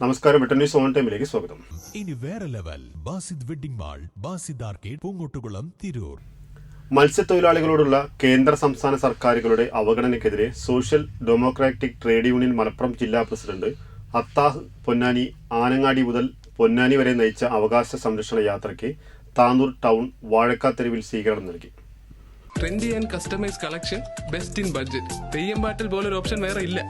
നമസ്കാരം. Britain news on ടൈമിലേക്ക് സ്വാഗതം. ഇനി വേറെ level. Basid wedding mall Basid arcade Poongottukulam Tirur. മത്സ്യത്തൊഴിലാളികളോടുള്ള കേന്ദ്ര സംസ്ഥാന സർക്കാരുകളുടെ അവഗണനയ്ക്കെതിരെ social democratic trade union Malappuram ജില്ലാ പ്രസിഡന്റ് അത്താഹ് പൊന്നാനി ആനങ്ങാടി മുതൽ പൊന്നാനി വരെ നയിച്ച അവകാശ സംരക്ഷണ യാത്രയ്ക്ക് താന്നൂർ ടൗൺ വാഴക്കാത്തെരുവിൽ സ്വീകരണം നൽകി. Trendy and customise collection best in budget Theyyam പാട്ടിൽ പോലൊരു ഓപ്ഷൻ വേറെ ഇല്ല.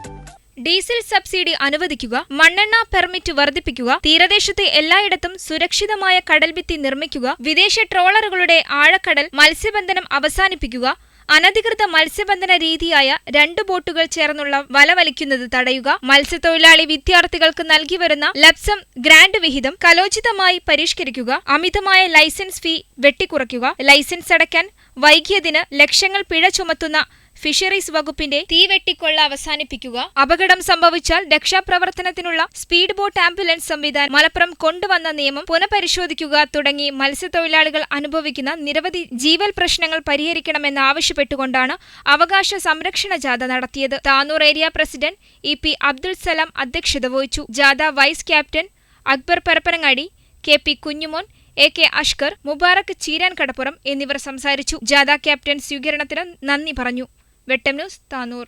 ഡീസൽ സബ്സിഡി അനുവദിക്കുക മണ്ണെണ്ണ പെർമിറ്റ് വർദ്ധിപ്പിക്കുക തീരദേശത്തെ എല്ലായിടത്തും സുരക്ഷിതമായ കടൽഭിത്തി നിർമ്മിക്കുക വിദേശ ട്രോളറുകളുടെ ആഴക്കടൽ മത്സ്യബന്ധനം അവസാനിപ്പിക്കുക അനധികൃത മത്സ്യബന്ധന രീതിയായ രണ്ട് ബോട്ടുകൾ ചേർന്നുള്ള വല വലിക്കുന്നത് തടയുക മത്സ്യത്തൊഴിലാളി വിദ്യാർത്ഥികൾക്ക് നൽകി വരുന്ന ലപ്സം ഗ്രാൻഡ് വിഹിതം കലോചിതമായി പരിഷ്കരിക്കുക അമിതമായ ലൈസൻസ് ഫീ വെട്ടിക്കുറയ്ക്കുക ലൈസൻസ് അടയ്ക്കാൻ വൈകിയതിന് ലക്ഷങ്ങൾ പിഴ ചുമത്തുന്ന ഫിഷറീസ് വകുപ്പിന്റെ തീവെട്ടിക്കൊള്ള അവസാനിപ്പിക്കുക. അപകടം സംഭവിച്ചാൽ രക്ഷാപ്രവർത്തനത്തിനുള്ള സ്പീഡ് ബോട്ട് ആംബുലൻസ് സംവിധാനം മലപ്പുറം കൊണ്ടുവന്ന നിയമം പുനഃപരിശോധിക്കുക തുടങ്ങി മത്സ്യത്തൊഴിലാളികൾ അനുഭവിക്കുന്ന നിരവധി ജീവൽ പ്രശ്നങ്ങൾ പരിഹരിക്കണമെന്ന് ആവശ്യപ്പെട്ടുകൊണ്ടാണ് അവകാശ സംരക്ഷണ ജാഥ നടത്തിയത്. Tanur area president E P Abdul Salam അധ്യക്ഷത വഹിച്ചു. ജാഥ vice captain Akbar Parappanangadi K P Kunjumon A K Ashkar Mubarak Cheeran കടപ്പുറം എന്നിവർ സംസാരിച്ചു. ജാഥ ക്യാപ്റ്റൻ സ്വീകരണത്തിന് നന്ദി പറഞ്ഞു. വെട്ടം ന്യൂസ് താനൂർ